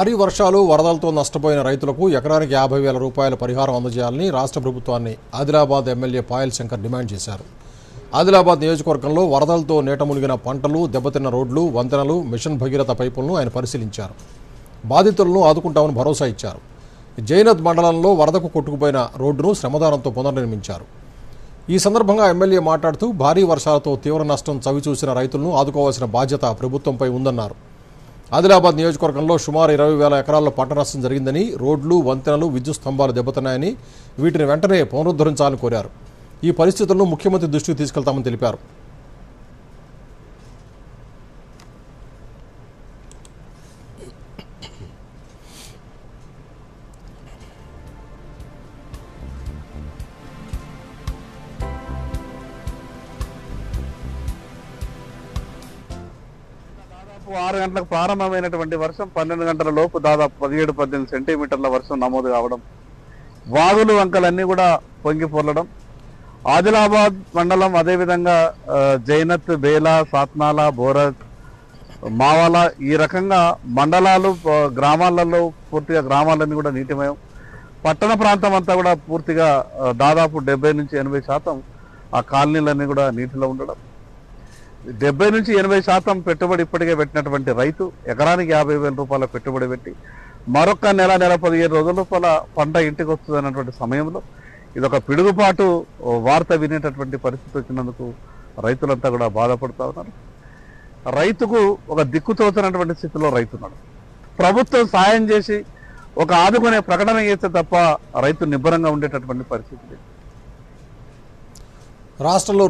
భారీ వర్షాలు వరదలతో నష్టపోయిన రైతులకు ఎకరానికి యాభై వేల రూపాయల పరిహారం అందజేయాలని రాష్ట్ర ప్రభుత్వాన్ని ఆదిలాబాద్ ఎమ్మెల్యే పాయల్ శంకర్ డిమాండ్ చేశారు. ఆదిలాబాద్ నియోజకవర్గంలో వరదలతో నీట మునిగిన పంటలు దెబ్బతిన్న రోడ్లు వంతెనలు మిషన్ భగీరథ పైపులను ఆయన పరిశీలించారు. బాధితులను ఆదుకుంటామని భరోసా ఇచ్చారు. జైనద్ మండలంలో వరదకు కొట్టుకుపోయిన రోడ్డును శ్రమదానంతో పునర్నిర్మించారు. ఈ సందర్భంగా ఎమ్మెల్యే మాట్లాడుతూ భారీ వర్షాలతో తీవ్ర నష్టం చవిచూసిన రైతులను ఆదుకోవాల్సిన బాధ్యత ప్రభుత్వంపై ఉందన్నారు. ఆదిలాబాద్ నియోజకవర్గంలో సుమారు ఇరవై వేల ఎకరాల్లో పంట నష్టం జరిగిందని రోడ్లు వంతెనలు విద్యుత్ స్తంభాలు దెబ్బతున్నాయని వీటిని వెంటనే పునరుద్ధరించాలని కోరారు. ఈ పరిస్థితులను ముఖ్యమంత్రి దృష్టికి తీసుకెళ్తామని తెలిపారు. దాదాపు ఆరు గంటలకు ప్రారంభమైనటువంటి వర్షం పన్నెండు గంటల లోపు దాదాపు పదిహేడు పద్దెనిమిది సెంటీమీటర్ల వర్షం నమోదు కావడం వాగులు వంకలన్నీ కూడా పొంగి పొర్లడం. ఆదిలాబాద్ మండలం అదేవిధంగా జైనత్ బేలా సాత్నాల బోరత్ మావాల ఈ రకంగా మండలాలు గ్రామాలలో పూర్తిగా గ్రామాలన్నీ కూడా నీటిమయం. పట్టణ ప్రాంతం అంతా కూడా పూర్తిగా దాదాపు డెబ్బై నుంచి ఎనభై శాతం ఆ కాలనీలన్నీ కూడా నీటిలో ఉండడం. డెబ్బై నుంచి ఎనభై శాతం పెట్టుబడి ఇప్పటికే పెట్టినటువంటి రైతు ఎకరానికి యాభై వేల రూపాయల పెట్టుబడి పెట్టి మరొక నెల నెల పదిహేను రోజుల రూపాయల పంట ఇంటికి వస్తుంది అన్నటువంటి సమయంలో ఇది ఒక పిడుగుపాటు వార్త వినేటటువంటి పరిస్థితి వచ్చినందుకు రైతులంతా కూడా బాధపడుతూ ఉన్నారు. రైతుకు ఒక దిక్కుతోచినటువంటి స్థితిలో రైతున్నాడు ప్రభుత్వం సాయం చేసి ఒక ఆదుకునే ప్రకటన చేస్తే తప్ప రైతు నిబ్బరంగా ఉండేటటువంటి పరిస్థితి రాష్ట్రంలో